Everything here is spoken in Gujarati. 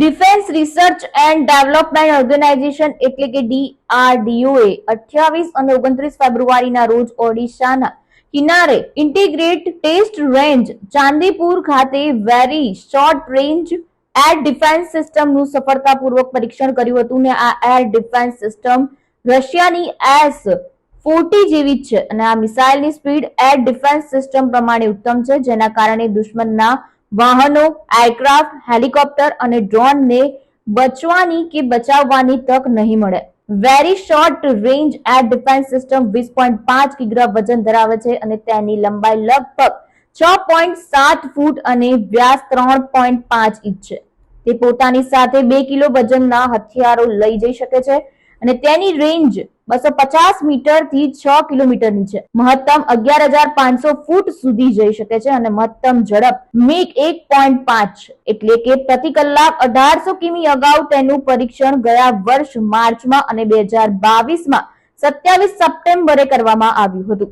રિસર્ચ એન્ડ ડેવલપમેન્ટ ઓર્ગેનાઇઝેશન એટલે કે ડીઆરડીઓએ અઠ્યાવીસ અને ઓગણત્રીસ ફેબ્રુઆરીના રોજ ઓડિશાના કિનારે ઇન્ટિગ્રેટ ટેસ્ટ રેન્જ ચાંદીપુર ખાતે very short range air defence સિસ્ટમનું સફળતાપૂર્વક પરીક્ષણ કર્યું હતું ને આ એર ડિફેન્સ સિસ્ટમ રશિયાની એસ ફોર્ટી જેવી જ છે અને આ મિસાઇલની સ્પીડ એર ડિફેન્સ સિસ્ટમ પ્રમાણે ઉત્તમ છે, જેના કારણે દુશ્મનના વાહનો એરક્રાફ્ટ હેલિકોપ્ટર અને ડ્રોનને બચવાની કે બચાવવાની તક નહીં મળે. Very short range air defence system વીસ પોઈન્ટ પાંચ કિગ્રા વજન ધરાવે છે અને તેની લંબાઈ લગભગ છ પોઈન્ટ સાત ફૂટ અને વ્યાસ ત્રણ પોઈન્ટ પાંચ ઇંચ છે. તે પોતાની સાથે બે કિલો વજનના હથિયારો લઈ જઈ શકે છે અને તેની રેન્જ બસો પચાસ મીટરથી છ કિલોમીટરની છે. મહત્તમ અગિયાર હજાર પાંચસો ફૂટ સુધી જઈ શકે છે અને મહત્તમ ઝડપ મેક એક પોઈન્ટ પાંચ એટલે કે પ્રતિ કલાક અઢારસો કિમી અગાઉ તેનું પરીક્ષણ ગયા વર્ષ માર્ચમાં અને બે હજાર બાવીસમાં સત્યાવીસ સપ્ટેમ્બરે કરવામાં આવ્યું હતું.